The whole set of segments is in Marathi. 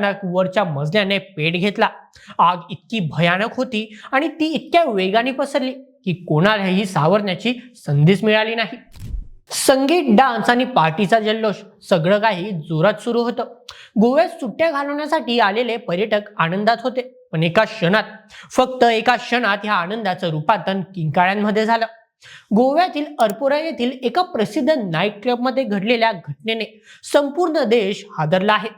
वरच्या मजल्याने पेट घेतला. आग इतकी भयानक होती आणि ती इतक्या वेगाने पसरली की कोणालाही सावरण्याची संधीच मिळाली नाही. संगीत डान्स आणि पार्टीचा जल्लोष सगळं काही जोरात सुरू होतं. गोव्यात सुट्ट्या घालवण्यासाठी आलेले पर्यटक आनंदात होते पण एका क्षणात फक्त एका क्षणात ह्या आनंदाचं रूपांतर किंकाळ्यांमध्ये झालं. गोव्यातील अर्पोरा येथील एका प्रसिद्ध नाईट क्लबमध्ये घडलेल्या घटनेने संपूर्ण देश हादरला आहे.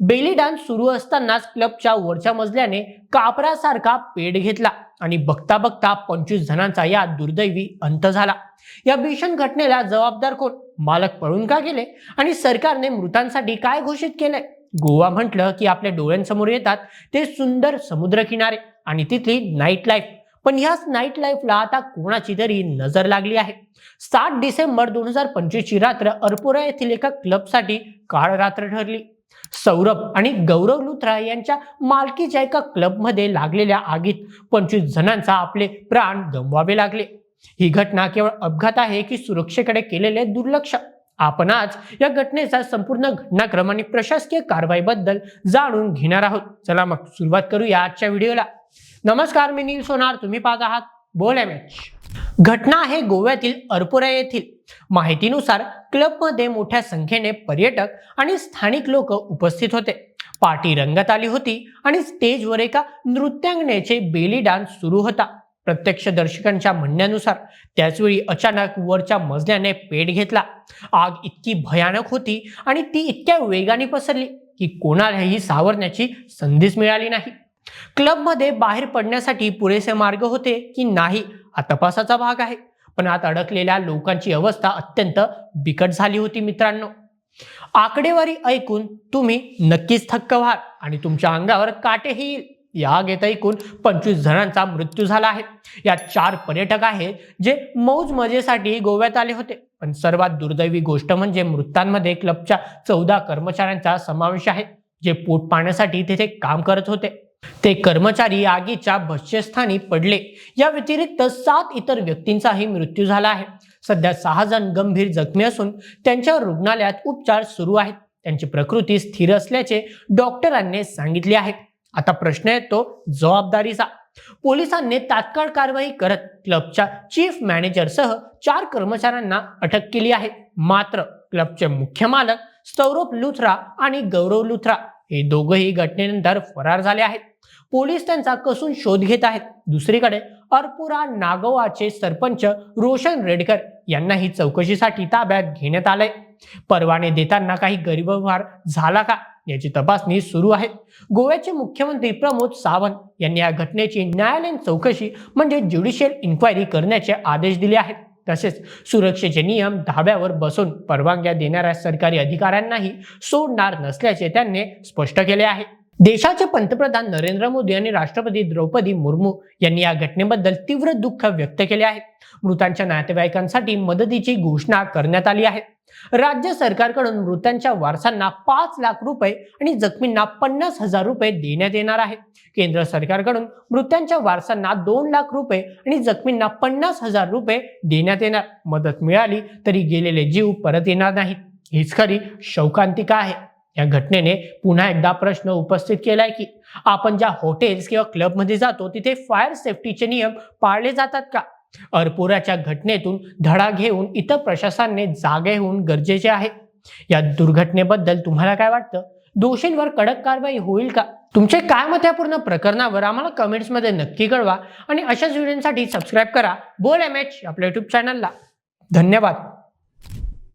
बेली डान्स सुरू असतानाच क्लबच्या वरच्या मजल्याने कापरासारखा पेट घेतला आणि बघता बघता पंचवीस जणांचा या दुर्दैवी अंत झाला. या भीषण घटनेला जबाबदार कोण? मालक पळून का गेले? आणि सरकारने मृतांसाठी काय घोषित केलंय? गोवा म्हटलं की आपल्या डोळ्यांसमोर येतात ते सुंदर समुद्रकिनारे आणि तिथली नाईट लाईफ पण ह्याच नाईट लाईफला आता कोणाची तरी नजर लागली आहे. सात डिसेंबर दोन हजार पंचवीसची रात्र अर्पोरा येथील एका क्लबसाठी काळ रात्र ठरली. सौरभ आणि गौरव लुथरा यांच्या मालकीच्या एका क्लबमध्ये लागलेल्या आगीत पंचवीस जणांचा आपले प्राण गमवावे लागले. ही घटना केवळ अपघात आहे की सुरक्षेकडे केलेले दुर्लक्ष? आपण आज या घटनेचा संपूर्ण घटनाक्रम आणि प्रशासकीय कारवाईबद्दल जाणून घेणार आहोत. चला मग सुरुवात करूया आजच्या व्हिडिओला. नमस्कार मी नील सोनार. तुम्ही पाहत आहात बोल एम एच. घटना आहे गोव्यातील अर्पोरा येथील. माहितीनुसार क्लबमध्ये मोठ्या संख्येने पर्यटक आणि स्थानिक लोक उपस्थित होते. पार्टी रंगत आली होती आणि स्टेजवर एका नृत्यांगनेचे बेली डान्स सुरू होता. प्रत्यक्षदर्शकांच्या म्हणण्यानुसार त्याचवेळी अचानक वरच्या मजल्याने पेट घेतला. आग इतकी भयानक होती आणि ती इतक्या वेगाने पसरली की कोणालाही सावरण्याची संधीच मिळाली नाही. क्लबमध्ये बाहेर पडण्यासाठी पुरेसे मार्ग होते की नाही हा तपासाचा भाग आहे. पण आत अडकलेल्या लोकांची अवस्था अत्यंत बिकट झाली होती मित्रांनो. आकडेवारी ऐकून तुम्ही नक्कीच थक्क व्हाल आणि तुमच्या अंगावर काटेही येईल. या आगेत ऐकून पंचवीस जणांचा मृत्यू झाला आहे. यात चार पर्यटक आहेत जे मौज मजेसाठी गोव्यात आले होते. पण सर्वात दुर्दैवी गोष्ट म्हणजे मृतांमध्ये क्लबच्या चौदा कर्मचाऱ्यांचा समावेश आहे जे पोट पाण्यासाठी तेथे काम करत होते. ते कर्मचारी आगीच्या भक्ष्यस्थानी पडले. या व्यतिरिक्त सात इतर व्यक्तींचाही मृत्यू झाला आहे. सध्या सहा जण गंभीर जखमी असून त्यांच्यावर रुग्णालयात उपचार सुरू आहेत. त्यांची प्रकृती स्थिर असल्याचे डॉक्टरांनी सांगितले आहे. आता प्रश्न येतो जबाबदारीचा. पोलिसांनी तात्काळ कारवाई करत क्लबच्या चीफ मॅनेजरसह चार कर्मचाऱ्यांना अटक केली आहे. मात्र क्लबचे मुख्य मालक सौरभ लुथरा आणि गौरव लुथरा हे दोघंही घटनेनंतर फरार झाले आहेत. पोलीस त्यांचा कसून शोध घेत आहेत. दुसरीकडे अर्पुरा नागोवाचे सरपंच रोशन रेडकर यांनाही चौकशीसाठी ताब्यात घेण्यात आलंय. परवाने देताना काही गैरव्यवहार झाला का याची तपासणी सुरू आहे. गोव्याचे मुख्यमंत्री प्रमोद सावंत यांनी या घटनेची न्यायालयीन चौकशी म्हणजे ज्युडिशियल इन्क्वायरी करण्याचे आदेश दिले आहेत. तसेच सुरक्षेचे नियम धाब्यावर बसून परवानग्या देणाऱ्या सरकारी अधिकाऱ्यांनाही सोडणार नसल्याचे त्यांनी स्पष्ट केले आहे. देशाचे पंतप्रधान नरेंद्र मोदी आणि राष्ट्रपती द्रौपदी मुर्मू यांनी या घटनेबद्दल तीव्र दुःख व्यक्त केले आहे. मृतांच्या नातेवाईकांसाठी मदतीची घोषणा करण्यात आली आहे. राज्य सरकारकडून मृतांच्या वारसांना पाच लाख रुपये आणि जखमींना पन्नास हजार रुपये देण्यात येणार आहे. केंद्र सरकारकडून मृतांच्या वारसांना दोन लाख रुपये आणि जखमींना पन्नास हजार रुपये देण्यात येणार. मदत मिळाली तरी गेलेले जीव परत येणार नाहीत. हीच खरी शौकांतिका आहे. या घटनेने पुन्हा एकदा प्रश्न उपस्थित केलाय की आपण ज्या हॉटेल्स किंवा क्लबमध्ये जातो तिथे फायर सेफ्टीचे नियम पाळले जातात का? अरपुराच्या घटनेतून धडा घेऊन इतर प्रशासनाने जागे होऊन गरजेचे आहे. या दुर्घटनेबद्दल तुम्हाला काय वाटतं? दोषींवर कडक कारवाई होईल का? तुमचे काय मत या पूर्ण प्रकरणावर आम्हाला कमेंट्समध्ये नक्की कळवा आणि अशाच व्हिडिओसाठी सबस्क्राईब करा. बोल एम एच आपल्या युट्यूब चॅनलला धन्यवाद.